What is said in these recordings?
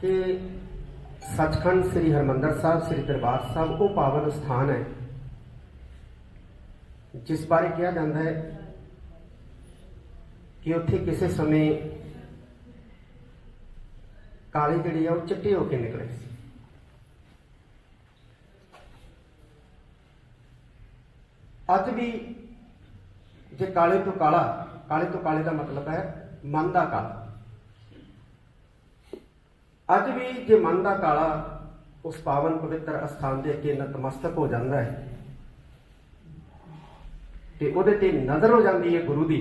ਕਿ ਸੱਚਖੰਡ ਸ੍ਰੀ ਹਰਮੰਦਰ ਸਾਹਿਬ, ਸ੍ਰੀ ਦਰਬਾਰ ਸਾਹਿਬ, ਉਹ ਪਾਵਨ ਸਥਾਨ ਹੈ, ਜਿਸ ਬਾਰੇ ਕਿਹਾ ਜਾਂਦਾ ਹੈ ਕਿ ਉੱਥੇ ਕਿਸੇ ਸਮੇਂ ਕਾਲੇ ਜਿਹੜੇ ਆ, ਉਹ ਚਿੱਟੇ ਹੋ ਕੇ ਨਿਕਲੇ ਸੀ। ਅੱਜ ਵੀ ਜੇ ਕਾਲੇ ਤੋਂ ਕਾਲਾ, ਕਾਲੇ ਤੋਂ ਕਾਲੇ ਦਾ ਮਤਲਬ ਹੈ, ਮਨ ਦਾ ਕਾਲਾ। ਅੱਜ ਵੀ ਜੇ ਮਨ ਦਾ ਕਾਲਾ ਉਸ ਪਾਵਨ ਪਵਿੱਤਰ ਅਸਥਾਨ ਦੇ ਅੱਗੇ ਨਤਮਸਤਕ ਹੋ ਜਾਂਦਾ ਹੈ, ਤੇ ਉਹਦੇ ਤੇ ਨਜ਼ਰ ਹੋ ਜਾਂਦੀ ਹੈ ਗੁਰੂ ਦੀ,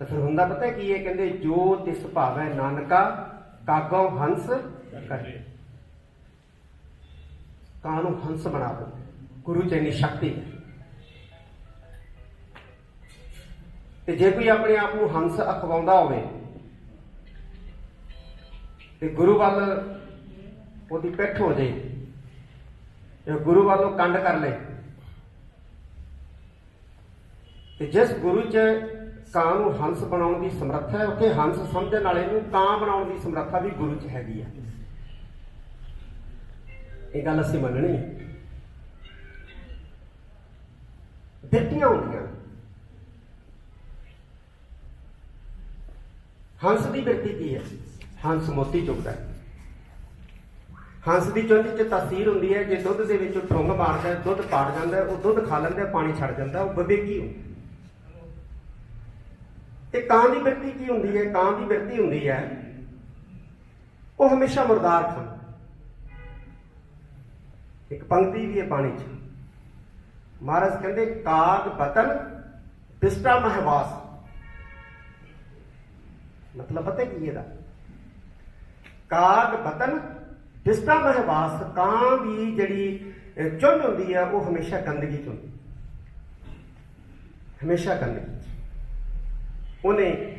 ਤਾਂ ਫਿਰ ਹੁੰਦਾ ਪਤਾ ਕੀ ਹੈ, ਕਹਿੰਦੇ ਜੋ ਤਿਸ ਭਾਵੈ ਨਾਨਕਾ ਕਾਗੋ ਹੰਸ ਕਰੇ। ਕਾਂ ਨੂੰ ਹੰਸ ਬਣਾ ਦੋ ਗੁਰੂ ਚ ਇੰਨੀ ਸ਼ਕਤੀ ਹੈ। ਤੇ ਜੇ ਕੋਈ ਆਪਣੇ ਆਪ ਨੂੰ ਹੰਸ ਅਖਵਾਉਂਦਾ ਹੋਵੇ ਤੇ ਗੁਰੂ ਵੱਲ ਉਹਦੀ ਪਿੱਠ ਹੋ ਜਾਏ ਤੇ ਗੁਰੂ ਉਹ ਕੰਡ ਕਰ ਲੇ ਤੇ ਜਿਸ ਗੁਰੂ ਚ ਕਾਂ ਨੂੰ ਹੰਸ ਬਣਾਉਣ ਦੀ ਸਮਰੱਥਾ ਹੈ, ਉੱਥੇ ਹੰਸ ਸਮਝਣ ਵਾਲੇ ਨੂੰ ਕਾਂ ਬਣਾਉਣ ਦੀ ਸਮਰੱਥਾ ਵੀ ਗੁਰੂ ਚ ਹੈਗੀ ਹੈ ਇਹ ਗੱਲ ਅਸੀਂ ਮੰਨਣੀ ਬਿਰਤੀਆਂ ਹੁੰਦੀਆਂ। ਹੰਸ ਦੀ ਬਿਰਤੀ ਕੀ ਹੈ? ਹੰਸ ਮੋਤੀ ਚੁਗਦਾ ਹੈ। ਹੰਸ ਦੀ ਚੁੰਝ 'ਚ ਤਾਸੀਰ ਹੁੰਦੀ ਹੈ, ਜੇ ਦੁੱਧ ਦੇ ਵਿੱਚ ਉਹ ਠੁੰਗ ਮਾਰਦਾ ਦੁੱਧ ਪਾੜ ਜਾਂਦਾ ਉਹ ਦੁੱਧ ਖਾ ਲੈਂਦਾ ਪਾਣੀ ਛੱਡ ਜਾਂਦਾ ਉਹ ਬਵੇਗੀ ਹੋ ਤੇ ਕਾਂ ਦੀ ਬਿਰਤੀ ਕੀ ਹੁੰਦੀ ਹੈ? ਕਾਂ ਦੀ ਬਿਰਤੀ ਹੁੰਦੀ ਹੈ, ਉਹ ਹਮੇਸ਼ਾ ਮੁਰਦਾਰ ਖਾਂਦਾ ਇੱਕ ਪੰਕਤੀ ਵੀ ਹੈ ਪਾਣੀ 'ਚ। ਮਹਾਰਾਜ ਕਹਿੰਦੇ, ਕਾਗ ਬਤਨ ਪਿਸਟਾ ਮਹਿਵਾਸ। ਮਤਲਬ ਪਤਾ ਕੀ ਇਹਦਾ? ਕਾਗ ਬਤਨ ਬਿਸਟਾ ਮਹਵਾਸ ਕਾਂ ਦੀ ਜਿਹੜੀ ਅਹ, ਚੁੰਝ ਹੁੰਦੀ ਹੈ ਉਹ ਹਮੇਸ਼ਾ ਗੰਦਗੀ ਚ ਹੁੰਦੀ। ਹਮੇਸ਼ਾ ਗੰਦਗੀ ਚ। ਉਹਨੇ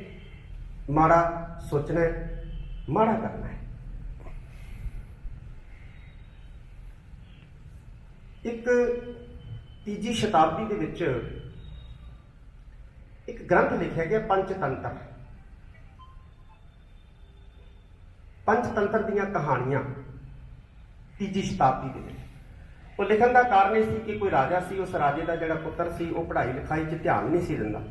ਮਾੜਾ ਸੋਚਣਾ ਹੈ ਮਾੜਾ ਕਰਨਾ ਹੈ। ਇੱਕ ਤੀਜੀ ਸ਼ਤਾਬਦੀ ਦੇ ਵਿੱਚ ਇੱਕ ਗ੍ਰੰਥ ਲਿਖਿਆ ਗਿਆ ਪੰਚਤੰਤਰ। ਪੰਚਤੰਤਰ ਦੀਆਂ ਕਹਾਣੀਆਂ ਤੀਜੀ ਸ਼ਤਾਬਦੀ ਦੇ ਵਿੱਚ। ਉਹ ਲਿਖਣ ਦਾ ਕਾਰਨ ਇਹ ਸੀ ਕਿ ਕੋਈ ਰਾਜਾ ਸੀ, ਉਸ ਰਾਜੇ ਦਾ ਜਿਹੜਾ ਪੁੱਤਰ ਸੀ, ਉਹ ਪੜ੍ਹਾਈ ਲਿਖਾਈ 'ਚ ਧਿਆਨ ਨਹੀਂ ਸੀ ਦਿੰਦਾ।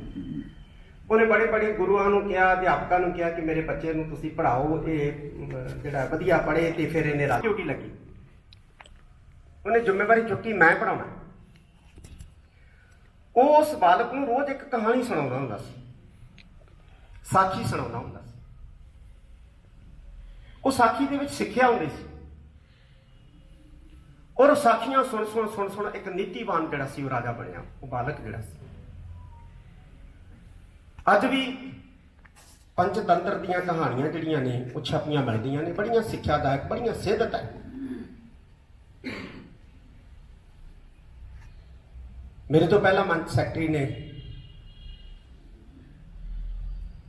ਉਹਨੇ ਬੜੇ ਬੜੇ ਗੁਰੂਆਂ ਨੂੰ ਕਿਹਾ, ਅਧਿਆਪਕਾਂ ਨੂੰ ਕਿਹਾ ਕਿ ਮੇਰੇ ਬੱਚੇ ਨੂੰ ਤੁਸੀਂ ਪੜ੍ਹਾਓ, ਇਹ ਜਿਹੜਾ ਵਧੀਆ ਪੜ੍ਹੇ ਤੇ ਫਿਰ ਇਹਨੇ ਰਾਜ ਡਿਊਟੀ ਲੱਗੀ। ਉਹਨੇ ਜ਼ਿੰਮੇਵਾਰੀ ਚੁੱਕੀ, ਮੈਂ ਪੜਾਉਣਾ ਉਹ ਉਸ ਬਾਲਕ ਨੂੰ ਰੋਜ਼ ਇੱਕ ਕਹਾਣੀ ਸੁਣਾਉਂਦਾ ਹੁੰਦਾ ਸੀ। ਸਾਖੀ ਸੁਣਾਉਂਦਾ ਹੁੰਦਾ ਸੀ। ਉਹ ਸਾਖੀ ਦੇ ਵਿੱਚ ਸਿੱਖਿਆ ਹੁੰਦੀ ਸੀ। ਔਰ ਉਹ ਸਾਖੀਆਂ ਸੁਣ ਸੁਣ ਸੁਣ ਸੁਣ ਇੱਕ ਨੀਤੀਵਾਨ ਜਿਹੜਾ ਸੀ, ਉਹ ਰਾਜਾ ਬਣਿਆ। ਉਹ ਬਾਲਕ ਜਿਹੜਾ ਸੀ। ਅੱਜ ਵੀ ਪੰਚਤੰਤਰ ਦੀਆਂ ਕਹਾਣੀਆਂ ਜਿਹੜੀਆਂ ਨੇ, ਉਹ ਛਪੀਆਂ ਮਿਲਦੀਆਂ ਨੇ। ਬੜੀਆਂ ਸਿੱਖਿਆਦਾਇਕ, ਬੜੀਆਂ ਸਿੱਧਤ ਹੈ। ਮੇਰੇ ਤੋਂ ਪਹਿਲਾਂ ਮੰਚ ਸੈਕਟਰੀ ਨੇ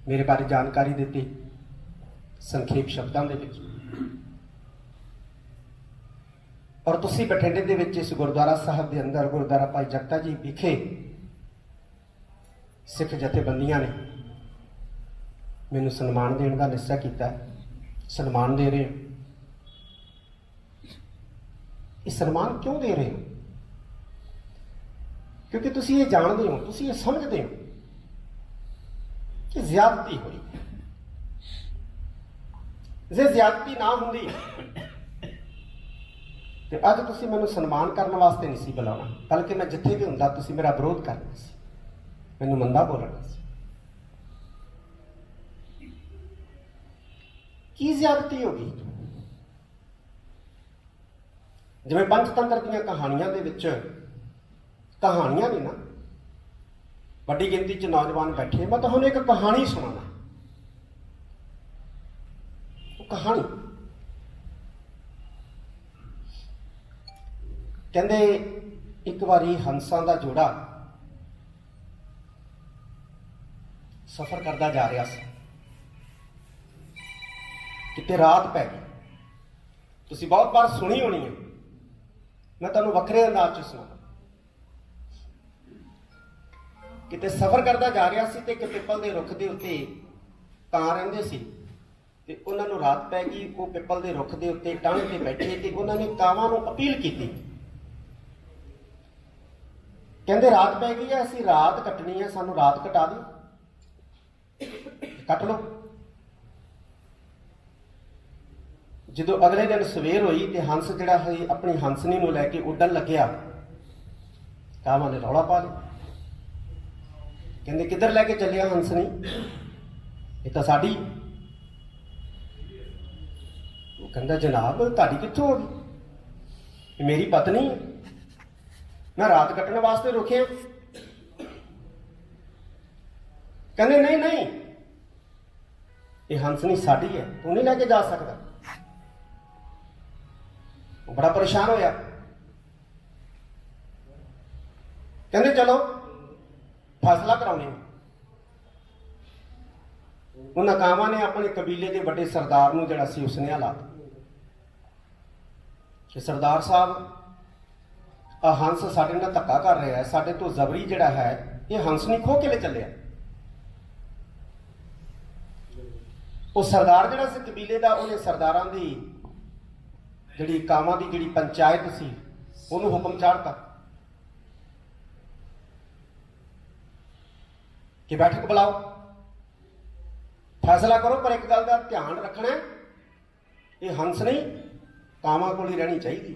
ਮੇਰੇ ਬਾਰੇ ਜਾਣਕਾਰੀ ਦਿੱਤੀ। ਸੰਖੇਪ ਸ਼ਬਦਾਂ ਦੇ ਵਿੱਚ। ਔਰ ਤੁਸੀਂ ਬਠਿੰਡੇ ਦੇ ਵਿੱਚ ਇਸ ਗੁਰਦੁਆਰਾ ਸਾਹਿਬ ਦੇ ਅੰਦਰ ਗੁਰਦੁਆਰਾ ਭਾਈ ਜਗਤਾ ਜੀ ਵਿਖੇ ਸਿੱਖ ਜਥੇਬੰਦੀਆਂ ਨੇ ਮੈਨੂੰ ਸਨਮਾਨ ਦੇਣ ਦਾ ਨਿਸ਼ਚਾ ਕੀਤਾ ਸਨਮਾਨ ਦੇ ਰਹੇ ਹੋ। ਇਹ ਸਨਮਾਨ ਕਿਉਂ ਦੇ ਰਹੇ ਹੋ? ਕਿਉਂਕਿ ਤੁਸੀਂ ਇਹ ਜਾਣਦੇ ਹੋ, ਤੁਸੀਂ ਇਹ ਸਮਝਦੇ ਹੋ ਕਿ ਜ਼ਿਆਦਤੀ ਹੋਈ। ਜੇ ਜ਼ਿਆਦਤੀ ਨਾ ਹੁੰਦੀ, ਤੇ ਅੱਜ ਤੁਸੀਂ ਮੈਨੂੰ ਸਨਮਾਨ ਕਰਨ ਵਾਸਤੇ ਨਹੀਂ ਸੀ ਬੁਲਾਉਣਾ। ਬਲਕਿ ਮੈਂ ਜਿੱਥੇ ਵੀ ਹੁੰਦਾ, ਤੁਸੀਂ ਮੇਰਾ ਵਿਰੋਧ ਕਰਨਾ ਸੀ। ਮੈਨੂੰ ਮੰਦਾ ਬੋਲਣਾ ਸੀ। ਕੀ ਜ਼ਿਆਦਤੀ ਹੋ ਗਈ? ਜਿਵੇਂ ਪੰਚਤੰਤਰ ਦੀਆਂ ਕਹਾਣੀਆਂ ਦੇ ਵਿੱਚ ਕਹਾਣੀਆਂ ਨੇ ਨਾ, ਵੱਡੀ ਗਿਣਤੀ 'ਚ ਨੌਜਵਾਨ ਬੈਠੇ ਮੈਂ ਤੁਹਾਨੂੰ ਇੱਕ ਕਹਾਣੀ ਸੁਣਾਉਣਾ ਉਹ ਕਹਾਣੀ। ਕਹਿੰਦੇ, ਇੱਕ ਵਾਰੀ ਹੰਸਾਂ ਦਾ ਜੋੜਾ ਸਫ਼ਰ ਕਰਦਾ ਜਾ ਰਿਹਾ ਸੀ। ਕਿਤੇ ਰਾਤ ਪੈ ਗਈ। ਤੁਸੀਂ ਬਹੁਤ ਵਾਰ ਸੁਣੀ ਹੋਣੀ ਹੈ। ਮੈਂ ਤੁਹਾਨੂੰ ਵੱਖਰੇ ਅੰਦਾਜ਼ 'ਚ ਸੁਣਾ ਕਿਤੇ ਸਫ਼ਰ ਕਰਦਾ ਜਾ ਰਿਹਾ ਸੀ ਤੇ ਇੱਕ ਪਿੱਪਲ ਦੇ ਰੁੱਖ ਦੇ ਉੱਤੇ ਕਾਂ ਰਹਿੰਦੇ ਸੀ। ਤੇ ਉਹਨਾਂ ਨੂੰ ਰਾਤ ਪੈ ਗਈ, ਉਹ ਪਿੱਪਲ ਦੇ ਰੁੱਖ ਦੇ ਉੱਤੇ ਟਾਹਣੇ ਤੇ ਬੈਠੇ ਤੇ ਉਹਨਾਂ ਨੇ ਕਾਵਾਂ ਨੂੰ ਅਪੀਲ ਕੀਤੀ। ਕਹਿੰਦੇ, ਰਾਤ ਪੈ ਗਈ ਹੈ, ਅਸੀਂ ਰਾਤ ਕੱਟਣੀ ਹੈ, ਸਾਨੂੰ ਰਾਤ ਕਟਾ ਦਿਓ। ਕੱਟ ਲਓ। ਜਦੋਂ ਅਗਲੇ ਦਿਨ ਸਵੇਰ ਹੋਈ ਤੇ ਹੰਸ ਜਿਹੜਾ ਹੈ ਆਪਣੀ ਹੰਸਨੀ ਨੂੰ ਲੈ ਕੇ ਉੱਡਣ ਲੱਗਿਆ, ਕਾਵਾਂ ਨੇ ਰੌਲਾ ਪਾ ਲਿਆ। ਕਹਿੰਦੇ, ਕਿੱਧਰ ਲੈ ਕੇ ਚੱਲਿਆ ਹੰਸਨੀ? ਇਹ ਤਾਂ ਸਾਡੀ ਉਹ ਕਹਿੰਦਾ, ਜਨਾਬ, ਤੁਹਾਡੀ ਕਿੱਥੋਂ ਹੋ ਗਈ? ਇਹ ਮੇਰੀ ਪਤਨੀ ਹੈ। ਮੈਂ ਰਾਤ ਕੱਟਣ ਵਾਸਤੇ ਰੁਕਿਆ। ਕਹਿੰਦੇ, ਨਹੀਂ ਨਹੀਂ। ਇਹ ਹੰਸਨੀ ਸਾਡੀ ਹੈ। ਤੂੰ ਨਹੀਂ ਲੈ ਕੇ ਜਾ ਸਕਦਾ। ਉਹ ਬੜਾ ਪਰੇਸ਼ਾਨ ਹੋਇਆ। ਕਹਿੰਦੇ, ਚਲੋ, ਫੈਸਲਾ ਕਰਾਉਣੇ ਆ। ਉਹਨਾਂ ਕਾਵਾਂ ਨੇ ਆਪਣੇ ਕਬੀਲੇ ਦੇ ਵੱਡੇ ਸਰਦਾਰ ਨੂੰ ਜਿਹੜਾ ਸੀ, ਉਸਨੇ ਹਾਲਾਤ ਕਿ ਸਰਦਾਰ ਸਾਹਿਬ ਆ ਹੰਸ ਸਾਡੇ ਨਾਲ ਧੱਕਾ ਕਰ ਰਿਹਾ ਹੈ, ਸਾਡੇ ਤੋਂ ਜ਼ਬਰੀ ਜਿਹੜਾ ਹੈ, ਇਹ ਹੰਸ ਨਹੀਂ ਖੋ ਕੇ ਲੈ ਚੱਲਿਆ। ਉਹ ਸਰਦਾਰ ਜਿਹੜਾ ਸੀ ਕਬੀਲੇ ਦਾ, ਉਹਨੇ ਸਰਦਾਰਾਂ ਦੀ ਜਿਹੜੀ ਕਾਵਾਂ ਦੀ ਜਿਹੜੀ ਪੰਚਾਇਤ ਸੀ, ਉਹਨੂੰ ਹੁਕਮ ਚਾੜਤਾ। ਕਿ ਬੈਠਕ ਬੁਲਾਓ। ਫੈਸਲਾ ਕਰੋ, ਪਰ ਇੱਕ ਗੱਲ ਦਾ ਧਿਆਨ ਰੱਖਣਾ ਇਹ ਹੰਸ ਨਹੀਂ ਕਾਵਾਂ ਕੋਲ ਹੀ ਰਹਿਣੀ ਚਾਹੀਦੀ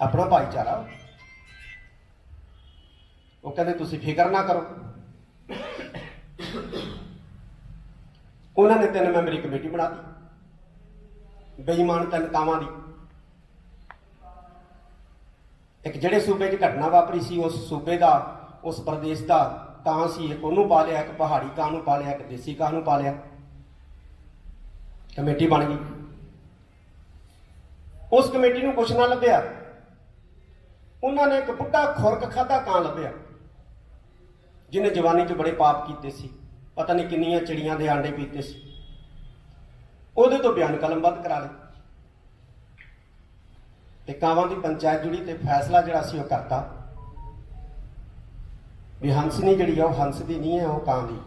ਆਪਣਾ ਭਾਈਚਾਰਾ। ਉਹ ਕਹਿੰਦੇ, ਤੁਸੀਂ ਫਿਕਰ ਨਾ ਕਰੋ। ਉਹਨਾਂ ਨੇ ਤਿੰਨ ਮੈਂਬਰੀ ਕਮੇਟੀ ਬਣਾ ਦਿੱਤੀ। ਬੇਈਮਾਨ ਤਿੰਨ ਕਾਵਾਂ ਦੀ। ਇੱਕ ਜਿਹੜੇ ਸੂਬੇ 'ਚ ਘਟਨਾ ਵਾਪਰੀ ਸੀ, ਉਸ ਸੂਬੇ ਦਾ, ਉਸ ਪ੍ਰਦੇਸ਼ ਦਾ ਕਾਂ ਸੀ ਇੱਕ। ਉਹਨੂੰ ਪਾ ਲਿਆ, ਇੱਕ ਪਹਾੜੀ ਕਾਂ ਨੂੰ ਪਾ ਲਿਆ, ਇੱਕ ਦੇਸੀ ਕਾਂ ਨੂੰ ਪਾ ਲਿਆ। ਕਮੇਟੀ ਬਣ ਗਈ। ਉਸ ਕਮੇਟੀ ਨੂੰ ਕੁਛ ਨਾ ਲੱਭਿਆ। ਉਹਨਾਂ ਨੇ ਇੱਕ ਬੁੱਢਾ ਖੁਰਕ ਖਾਦਾ ਕਾਂ ਲੱਭਿਆ। ਜਿਹਨੇ ਜਵਾਨੀ 'ਚ ਬੜੇ ਪਾਪ ਕੀਤੇ ਸੀ। ਪਤਾ ਨਹੀਂ ਕਿੰਨੀਆਂ ਚਿੜੀਆਂ ਦੇ ਆਂਡੇ ਪੀਤੇ ਸੀ। ਉਹਦੇ ਤੋਂ ਬਿਆਨ ਕਲਮਬੱਧ ਕਰਾ ਲਏ। ਤੇ ਕਾਵਾਂ ਦੀ ਪੰਚਾਇਤ ਜੁੜੀ ਤੇ ਫੈਸਲਾ ਜਿਹੜਾ ਸੀ ਉਹ ਕਰਤਾ। ਵੀ ਹੰਸਨੀ ਜਿਹੜੀ ਆ, ਉਹ ਹੰਸ ਦੀ ਨਹੀਂ ਹੈ, ਉਹ ਕਾਂ ਦੀ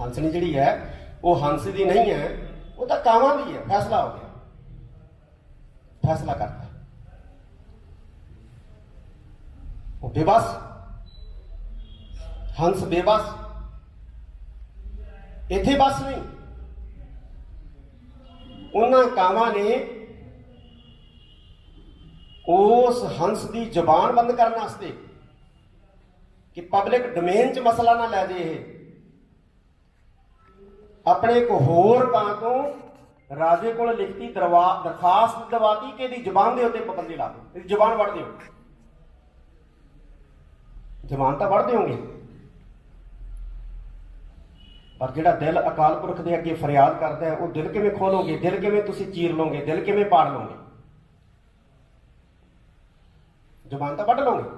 ਹੰਸਨੀ ਜਿਹੜੀ ਹੈ, ਉਹ ਹੰਸ ਦੀ ਨਹੀਂ ਹੈ। ਉਹ ਤਾਂ ਕਾਵਾਂ ਦੀ ਹੈ ਫੈਸਲਾ ਹੋ ਗਿਆ। ਫੈਸਲਾ ਕਰਤਾ। ਉਹ ਬੇਬਸ, ਹੰਸ ਬੇਬਸ, ਇੱਥੇ ਬਸ ਨਹੀਂ। ਉਹਨਾਂ ਕਾਵਾਂ ਨੇ ਉਸ ਹੰਸ ਦੀ ਜ਼ਬਾਨ ਬੰਦ ਕਰਨ ਵਾਸਤੇ ਕਿ ਪਬਲਿਕ ਡੋਮੇਨ 'ਚ ਮਸਲਾ ਨਾ ਲੈ ਜੇ ਇਹ। ਆਪਣੇ ਇੱਕ ਹੋਰ ਕਾਂ ਤੋਂ ਰਾਜੇ ਕੋਲ ਲਿਖਤੀ ਦਰਵਾ, ਦਰਖਾਸਤ ਦਵਾਤੀ ਕਿ ਇਹਦੀ ਜ਼ਬਾਨ ਦੇ ਉੱਤੇ ਪਾਬੰਦੀ ਲਾ ਦਿਓ। ਇਹਦੀ ਜ਼ਬਾਨ ਵੜ ਦਿਓ। ਜ਼ਬਾਨ ਤਾਂ ਵੜ ਦਿਓਗੇ। ਪਰ ਜਿਹੜਾ ਦਿਲ ਅਕਾਲ ਪੁਰਖ ਦੇ ਅੱਗੇ ਫਰਿਆਦ ਕਰਦਾ ਹੈ, ਉਹ ਦਿਲ ਕਿਵੇਂ ਖੋਲੋਗੇ? ਦਿਲ ਕਿਵੇਂ ਤੁਸੀਂ ਚੀਰ ਲਓਗੇ? ਦਿਲ ਕਿਵੇਂ ਪਾੜ ਲਓਗੇ? ਜ਼ਬਾਨ ਤਾਂ ਵੱਢ ਲਓਗੇ।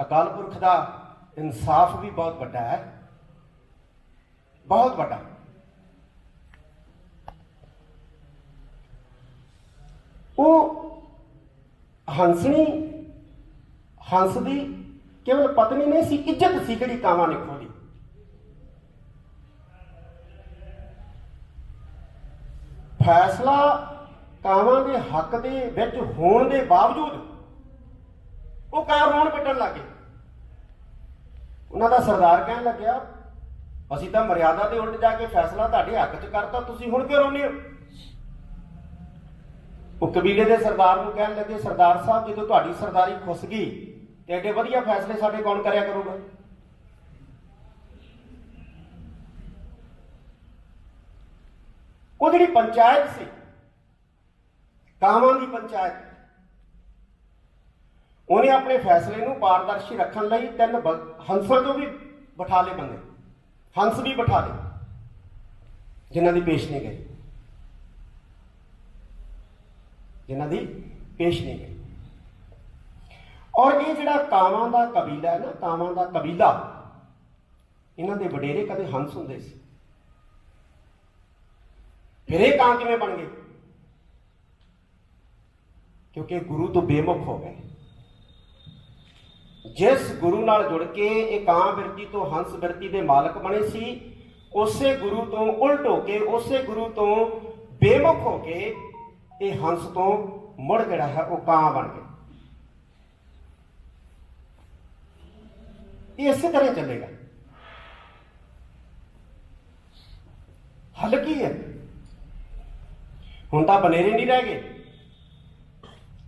ਅਕਾਲ ਪੁਰਖ ਦਾ ਇਨਸਾਫ ਵੀ ਬਹੁਤ ਵੱਡਾ ਹੈ। ਬਹੁਤ ਵੱਡਾ। ਉਹ ਹੰਸਣੀ ਹੰਸ ਦੀ ਕੇਵਲ ਪਤਨੀ ਨਹੀਂ ਸੀ, ਇੱਜ਼ਤ ਸੀ ਜਿਹੜੀ ਕਾਵਾਂ ਨੇ ਖੋਲੀ ਫੈਸਲਾ ਕਾਵਾਂ ਦੇ ਹੱਕ ਦੇ ਵਿੱਚ ਹੋਣ ਦੇ ਬਾਵਜੂਦ ਉਹ ਕਾਂ ਰੋਣ ਪਿੱਟਣ ਲੱਗੇ ਉਹਨਾਂ ਦਾ ਸਰਦਾਰ ਕਹਿਣ ਲੱਗਿਆ ਅਸੀਂ ਤਾਂ ਮਰਿਆਦਾ ਦੇ ਉਲਟ ਜਾ ਕੇ ਫੈਸਲਾ ਤੁਹਾਡੇ ਹੱਕ 'ਚ ਕਰਤਾ, ਤੁਸੀਂ ਹੁਣ ਕਿਉਂ ਰੋਂਦੇ ਹੋ? ਉਹ ਕਬੀਲੇ ਦੇ ਸਰਦਾਰ ਨੂੰ ਕਹਿਣ ਲੱਗੇ, ਸਰਦਾਰ ਸਾਹਿਬ, ਜਦੋਂ ਤੁਹਾਡੀ ਸਰਦਾਰੀ ਖੁੱਸ ਗਈ ਤੇ ਐਡੇ ਵਧੀਆ ਫੈਸਲੇ ਸਾਡੇ ਕੌਣ ਕਰਿਆ ਕਰੂਗਾ? ਉਹ ਜਿਹੜੀ ਪੰਚਾਇਤ ਸੀ, ਕਾਵਾਂ ਦੀ ਪੰਚਾਇਤ, ਉਹਨੇ ਆਪਣੇ ਫੈਸਲੇ ਨੂੰ ਪਾਰਦਰਸ਼ੀ ਰੱਖਣ ਲਈ ਤਿੰਨ ਬ- ਹੰਸਾਂ ਤੋਂ ਵੀ ਬਿਠਾ ਲਏ ਬੰਦੇ ਹੰਸ ਵੀ ਬਿਠਾ ਲਏ ਜਿਨ੍ਹਾਂ ਦੀ ਪੇਸ਼ ਨਹੀਂ ਗਈ। ਜਿਨ੍ਹਾਂ ਦੀ ਪੇਸ਼ ਨਹੀਂ ਗਈ। ਔਰ ਇਹ ਜਿਹੜਾ ਕਾਵਾਂ ਦਾ ਕਬੀਲਾ ਹੈ ਨਾ, ਕਾਵਾਂ ਦਾ ਕਬੀਲਾ, ਇਹਨਾਂ ਦੇ ਵਡੇਰੇ ਕਦੇ ਹੰਸ ਹੁੰਦੇ ਸੀ। ਫਿਰ ਇਹ ਕਾਂ ਕਿਵੇਂ ਬਣ ਗਏ? ਕਿਉਂਕਿ ਗੁਰੂ ਤੋਂ ਬੇਮੁਖ ਹੋ ਗਏ। ਜਿਸ ਗੁਰੂ ਨਾਲ ਜੁੜ ਕੇ ਇਹ ਕਾਂ ਬਿਰਤੀ ਤੋਂ ਹੰਸ ਬਿਰਤੀ ਦੇ ਮਾਲਕ ਬਣੇ ਸੀ, ਉਸੇ ਗੁਰੂ ਤੋਂ ਉਲਟ ਹੋ ਕੇ, ਉਸੇ ਗੁਰੂ ਤੋਂ ਬੇਮੁਖ ਹੋ ਕੇ ਇਹ ਹੰਸ ਤੋਂ ਮੁੜ ਜਿਹੜਾ ਹੈ ਉਹ ਕਾਂ ਬਣ ਗਿਆ ਇਹ ਇਸੇ ਤਰ੍ਹਾਂ ਚੱਲੇਗਾ। ਹੱਲ ਕੀ ਹੈ? ਹੁਣ ਤਾਂ ਬਨੇਰੇ ਨਹੀਂ ਰਹਿ ਗਏ।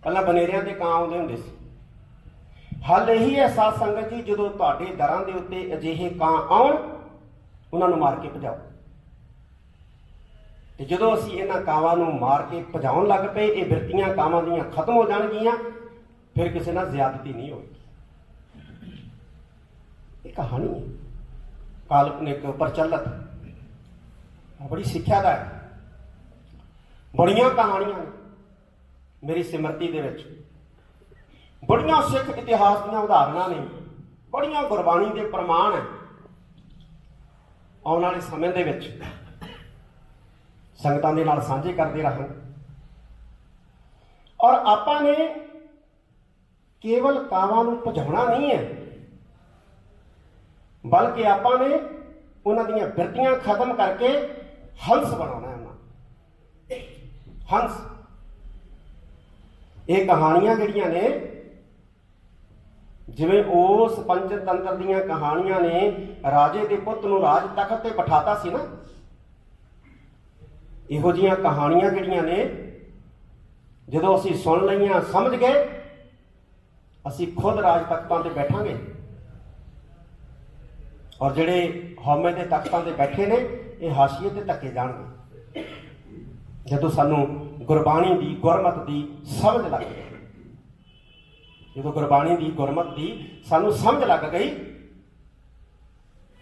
ਪਹਿਲਾਂ ਬਨੇਰਿਆਂ ਤੇ ਕਾਂ ਆਉਂਦੇ ਹੁੰਦੇ ਸੀ। ਹੱਲ ਇਹੀ ਹੈ ਸਾਧ ਸੰਗਤ ਜੀ, ਜਦੋਂ ਤੁਹਾਡੇ ਦਰਾਂ ਦੇ ਉੱਤੇ ਅਜਿਹੇ ਕਾਂ ਆਉਣ, ਉਹਨਾਂ ਨੂੰ ਮਾਰ ਕੇ ਭਜਾਓ। ਤੇ ਜਦੋਂ ਅਸੀਂ ਇਹਨਾਂ ਕਾਵਾਂ ਨੂੰ ਮਾਰ ਕੇ ਭਜਾਉਣ ਲੱਗ ਪਏ, ਇਹ ਬਿਰਤੀਆਂ ਕਾਵਾਂ ਦੀਆਂ ਖਤਮ ਹੋ ਜਾਣਗੀਆਂ, ਫਿਰ ਕਿਸੇ ਨਾਲ ਜ਼ਿਆਦਤੀ ਨਹੀਂ ਹੋਏਗੀ। ਇਹ ਕਹਾਣੀ ਹੈ। ਕਾਲਪਨਿਕ ਪ੍ਰਚਲਿਤ, ਬੜੀ ਸਿੱਖਿਆ ਦਾ ਹੈ। ਬੜੀਆਂ ਕਹਾਣੀਆਂ ਨੇ ਮੇਰੀ ਸਿਮਰਤੀ ਦੇ ਵਿੱਚ। ਬੜੀਆਂ ਸਿੱਖ ਇਤਿਹਾਸ ਦੀਆਂ ਉਦਾਹਰਨਾਂ ਨੇ, ਬੜੀਆਂ ਗੁਰਬਾਣੀ ਦੇ ਪ੍ਰਮਾਣ ਹੈ। ਆਉਣ ਵਾਲੇ ਸਮੇਂ ਦੇ ਵਿੱਚ ਸੰਗਤਾਂ ਦੇ ਨਾਲ ਸਾਂਝੇ ਕਰਦੇ ਰਹਾਂ। ਔਰ ਆਪਾਂ ਨੇ ਕੇਵਲ ਕਾਵਾਂ ਨੂੰ ਭਜਾਉਣਾ ਨਹੀਂ ਹੈ, ਬਲਕਿ ਆਪਾਂ ਨੇ ਉਹਨਾਂ ਦੀਆਂ ਬਿਰਤੀਆਂ ਖਤਮ ਕਰਕੇ ਹੰਸ ਬਣਾਉਣਾ ਹੈ ਉਹਨਾਂ ਹੰਸ। ਇਹ ਕਹਾਣੀਆਂ ਜਿਹੜੀਆਂ ਨੇ ਜਿਵੇਂ ਉਸ ਪੰਚਤੰਤਰ ਦੀਆਂ ਕਹਾਣੀਆਂ ਨੇ, ਰਾਜੇ ਦੇ ਪੁੱਤ ਨੂੰ ਰਾਜ ਤਖਤ ਤੇ ਬਿਠਾਤਾ ਸੀ ਨਾ। ਇਹੋ ਜੀਆਂ ਕਹਾਣੀਆਂ ਜਿਹੜੀਆਂ ਨੇ, ਜਦੋਂ ਅਸੀਂ ਸੁਣ ਲਈਆਂ, ਸਮਝ ਗਏ, ਅਸੀਂ ਖੁਦ ਰਾਜ ਤਖਤਾਂ ਤੇ ਬੈਠਾਂਗੇ। ਔਰ ਜਿਹੜੇ ਹਉਮੈ ਦੇ ਤਖਤਾਂ ਤੇ ਬੈਠੇ ਨੇ, ਇਹ ਹਾਸ਼ੀਏ ਤੇ ਧੱਕੇ ਜਾਣਗੇ। ਜਦੋਂ ਸਾਨੂੰ ਗੁਰਬਾਣੀ ਦੀ, ਗੁਰਮਤ ਦੀ ਸਮਝ ਲੱਗ ਗਈ ਜਦੋਂ ਗੁਰਬਾਣੀ ਦੀ ਗੁਰਮਤ ਦੀ ਸਾਨੂੰ ਸਮਝ ਲੱਗ ਗਈ,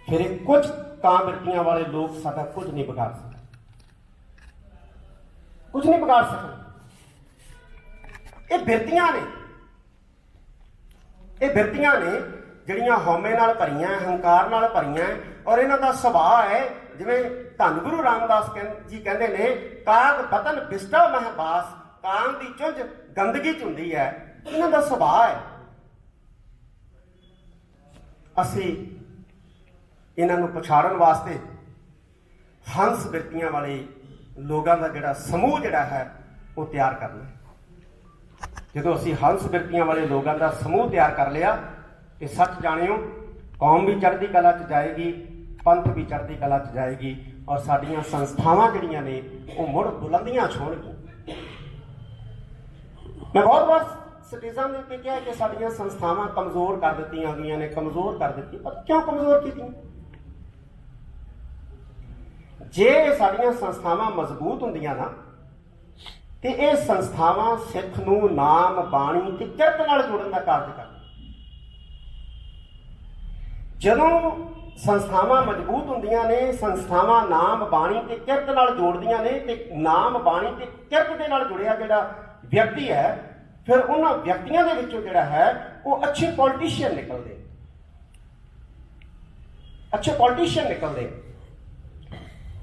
ਫਿਰ ਇਹ ਕੁਝ ਕਾਂ ਬਿਰਤੀਆਂ ਵਾਲੇ ਲੋਕ ਸਾਡਾ ਕੁਝ ਨਹੀਂ ਵਿਗਾੜ ਸਕਦੇ। ਕੁਝ ਨਹੀਂ ਵਿਗਾੜ ਸਕਦੇ। ਇਹ ਬਿਰਤੀਆਂ ਨੇ। ਇਹ ਬਿਰਤੀਆਂ ਨੇ ਜਿਹੜੀਆਂ ਹਉਮੈ ਨਾਲ ਭਰੀਆਂ, ਹੰਕਾਰ ਨਾਲ ਭਰੀਆਂ ਔਰ ਇਹਨਾਂ ਦਾ ਸੁਭਾਅ ਹੈ, ਜਿਵੇਂ ਧੰਨ ਗੁਰੂ ਰਾਮਦਾਸ ਕਹਿੰ- ਜੀ ਕਹਿੰਦੇ ਨੇ, ਕਾਗ ਬਤਨ ਬਿਸਟਾ ਮਹਬਾਸ ਕਾਮ ਦੀ ਚੁੰਝ ਗੰਦਗੀ ਚ ਹੁੰਦੀ ਹੈ। ਇਹਨਾਂ ਦਾ ਸੁਭਾਅ ਹੈ। ਅਸੀਂ ਇਹਨਾਂ ਨੂੰ ਪਛਾੜਨ ਵਾਸਤੇ ਹੰਸ ਬਿਰਤੀਆਂ ਵਾਲੇ ਲੋਕਾਂ ਦਾ ਜਿਹੜਾ ਸਮੂਹ ਜਿਹੜਾ ਹੈ, ਉਹ ਤਿਆਰ ਕਰਨਾ ਹੈ ਜਦੋਂ ਅਸੀਂ ਹੰਸ ਬਿਰਤੀਆਂ ਵਾਲੇ ਲੋਕਾਂ ਦਾ ਸਮੂਹ ਤਿਆਰ ਕਰ ਲਿਆ ਤੇ ਸੱਚ ਜਾਣਿਓ, ਕੌਮ ਵੀ ਚੜ੍ਹਦੀ ਕਲਾ 'ਚ ਜਾਏਗੀ, ਪੰਥ ਵੀ ਚੜ੍ਹਦੀ ਕਲਾ 'ਚ ਜਾਏਗੀ, ਔਰ ਸਾਡੀਆਂ ਸੰਸਥਾਵਾਂ ਜਿਹੜੀਆਂ ਨੇ, ਉਹ ਮੁੜ ਬੁਲੰਦੀਆਂ ਛੋਣਗੀਆਂ ਮੈਂ ਬਹੁਤ ਵਾਰ ਸਿਟੀਜ਼ਨ ਦੇ ਕਿਹਾ ਕਿ ਸਾਡੀਆਂ ਸੰਸਥਾਵਾਂ ਕਮਜ਼ੋਰ ਕਰ ਦਿੱਤੀਆਂ ਗਈਆਂ ਨੇ ਕਮਜ਼ੋਰ ਕਰ ਦਿੱਤੀ। ਪਰ ਕਿਉਂ ਕਮਜ਼ੋਰ ਕੀਤੀਆਂ ਜੇ ਸਾਡੀਆਂ ਸੰਸਥਾਵਾਂ ਮਜ਼ਬੂਤ ਹੁੰਦੀਆਂ ਨਾ, ਤੇ ਇਹ ਸੰਸਥਾਵਾਂ ਸਿੱਖ ਨੂੰ ਨਾਮ, ਬਾਣੀ ਤੇ ਕਿਰਤ ਨਾਲ ਜੋੜਨ ਦਾ ਕਾਰਜ ਕਰਦੀਆਂ। ਜਦੋਂ ਸੰਸਥਾਵਾਂ ਮਜ਼ਬੂਤ ਹੁੰਦੀਆਂ ਨੇ, ਸੰਸਥਾਵਾਂ ਨਾਮ, ਬਾਣੀ ਤੇ ਕਿਰਤ ਨਾਲ ਜੋੜਦੀਆਂ ਨੇ, ਤੇ ਨਾਮ, ਬਾਣੀ ਤੇ ਕਿਰਤ ਦੇ ਨਾਲ ਜੁੜਿਆ ਜਿਹੜਾ ਵਿਅਕਤੀ ਹੈ ਫਿਰ ਉਹਨਾਂ ਵਿਅਕਤੀਆਂ ਦੇ ਵਿੱਚੋਂ ਜਿਹੜਾ ਹੈ, ਉਹ ਅੱਛੇ ਪੋਲੀਟੀਸ਼ੀਅਨ ਨਿਕਲਦੇ। ਅੱਛੇ ਪੋਲੀਟੀਸ਼ੀਅਨ ਨਿਕਲਦੇ।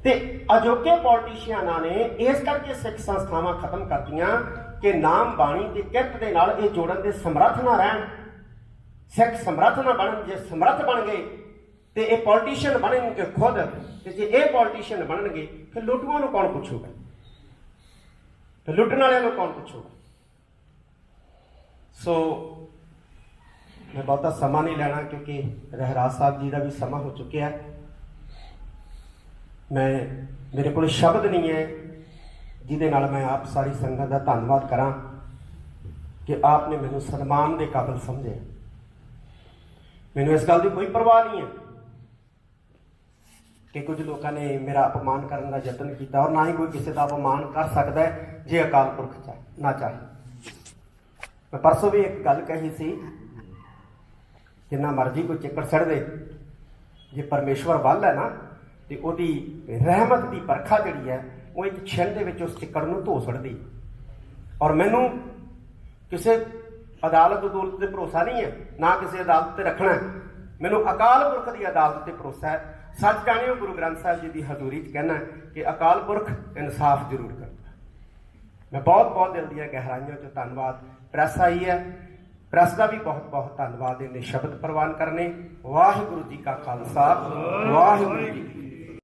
ਤੇ ਅਜੋਕੇ ਪੋਲੀਟੀਸ਼ੀਅਨਾਂ ਨੇ ਇਸ ਕਰਕੇ ਸਿੱਖ ਸੰਸਥਾਵਾਂ ਖਤਮ ਕਰਤੀਆਂ ਕਿ ਨਾਮ ਬਾਣੀ ਤੇ ਕਿਰਤ ਦੇ ਨਾਲ ਇਹ ਜੋੜਨ ਦੇ ਸਮਰੱਥ ਨਾ ਰਹਿਣ। ਸਿੱਖ ਸਮਰੱਥ ਨਾ ਬਣਨ, ਜੇ ਸਮਰੱਥ ਬਣ ਗਏ, ਤੇ ਇਹ ਪੋਲੀਟੀਸ਼ੀਅਨ ਬਣਨਗੇ ਖੁਦ, ਤੇ ਜੇ ਇਹ ਪੋਲੀਟੀਸ਼ੀਅਨ ਬਣਨਗੇ, ਫਿਰ ਲੁੱਟੂਆਂ ਨੂੰ ਕੌਣ ਪੁੱਛੂਗਾ? ਤੇ ਲੁੱਟਣ ਵਾਲਿਆਂ ਨੂੰ ਕੌਣ ਪੁੱਛੂਗਾ? ਸੋ ਮੈਂ ਬਹੁਤਾ ਸਮਾਂ ਨਹੀਂ ਲੈਣਾ ਕਿਉਂਕਿ ਰਹਿਰਾਜ ਸਾਹਿਬ ਜੀ ਦਾ ਵੀ ਸਮਾਂ ਹੋ ਚੁੱਕਿਆ ਮੈਂ, ਮੇਰੇ ਕੋਲ ਸ਼ਬਦ ਨਹੀਂ ਹੈ, ਜਿਹਦੇ ਨਾਲ ਮੈਂ ਆਪ ਸਾਰੀ ਸੰਗਤ ਦਾ ਧੰਨਵਾਦ ਕਰਾਂ ਕਿ ਆਪ ਨੇ ਮੈਨੂੰ ਸਨਮਾਨ ਦੇ ਕਾਬਿਲ ਸਮਝਿਆ। ਮੈਨੂੰ ਇਸ ਗੱਲ ਦੀ ਕੋਈ ਪਰਵਾਹ ਨਹੀਂ ਹੈ ਕਿ ਕੁਝ ਲੋਕਾਂ ਨੇ ਮੇਰਾ ਅਪਮਾਨ ਕਰਨ ਦਾ ਯਤਨ ਕੀਤਾ ਔਰ ਨਾ ਹੀ ਕੋਈ ਕਿਸੇ ਦਾ ਅਪਮਾਨ ਕਰ ਸਕਦਾ ਜੇ ਅਕਾਲ ਪੁਰਖ ਚਾਹੇ ਨਾ ਚਾਹੇ। ਮੈਂ ਪਰਸੋਂ ਵੀ ਇੱਕ ਗੱਲ ਕਹੀ ਸੀ, ਜਿੰਨਾ ਮਰਜ਼ੀ ਕੋਈ ਚੱਕਰ ਛੱਡ ਦੇ, ਜੇ ਪਰਮੇਸ਼ਵਰ ਵੱਲ ਹੈ ਨਾ, ਤੇ ਉਹਦੀ ਰਹਿਮਤ ਦੀ ਪਰਖਾ ਜਿਹੜੀ ਹੈ, ਉਹ ਇੱਕ ਛਿਲ ਦੇ ਵਿੱਚ ਉਸ ਚਿੱਕੜ ਨੂੰ ਧੋ ਛੱਡਦੀ। ਔਰ ਮੈਨੂੰ ਕਿਸੇ ਅਦਾਲਤ ਅਦੂਲਤ ਤੇ ਭਰੋਸਾ ਨਹੀਂ ਹੈ, ਨਾ ਕਿਸੇ ਅਦਾਲਤ ਤੇ ਰੱਖਣਾ ਮੈਨੂੰ ਅਕਾਲ ਪੁਰਖ ਦੀ ਅਦਾਲਤ ਤੇ ਭਰੋਸਾ ਹੈ। ਸੱਚ ਜਾਣਿਓ, ਗੁਰੂ ਗ੍ਰੰਥ ਸਾਹਿਬ ਜੀ ਦੀ ਹਜ਼ੂਰੀ 'ਚ ਕਹਿਣਾ ਕਿ ਅਕਾਲ ਪੁਰਖ ਇਨਸਾਫ ਜ਼ਰੂਰ ਕਰਦਾ ਮੈਂ ਬਹੁਤ ਬਹੁਤ ਦਿਲ ਦੀਆਂ ਗਹਿਰਾਈਆਂ 'ਚ ਧੰਨਵਾਦ ਪ੍ਰੈਸ ਆਈ ਹੈ। ਪ੍ਰੈਸ ਦਾ ਵੀ ਬਹੁਤ ਬਹੁਤ ਧੰਨਵਾਦ। ਇਹਨੇ ਸ਼ਬਦ ਪ੍ਰਵਾਨ ਕਰਨੇ। ਵਾਹਿਗੁਰੂ ਜੀ ਕਾ ਖਾਲਸਾ। ਵਾਹਿਗੁਰੂ ਜੀ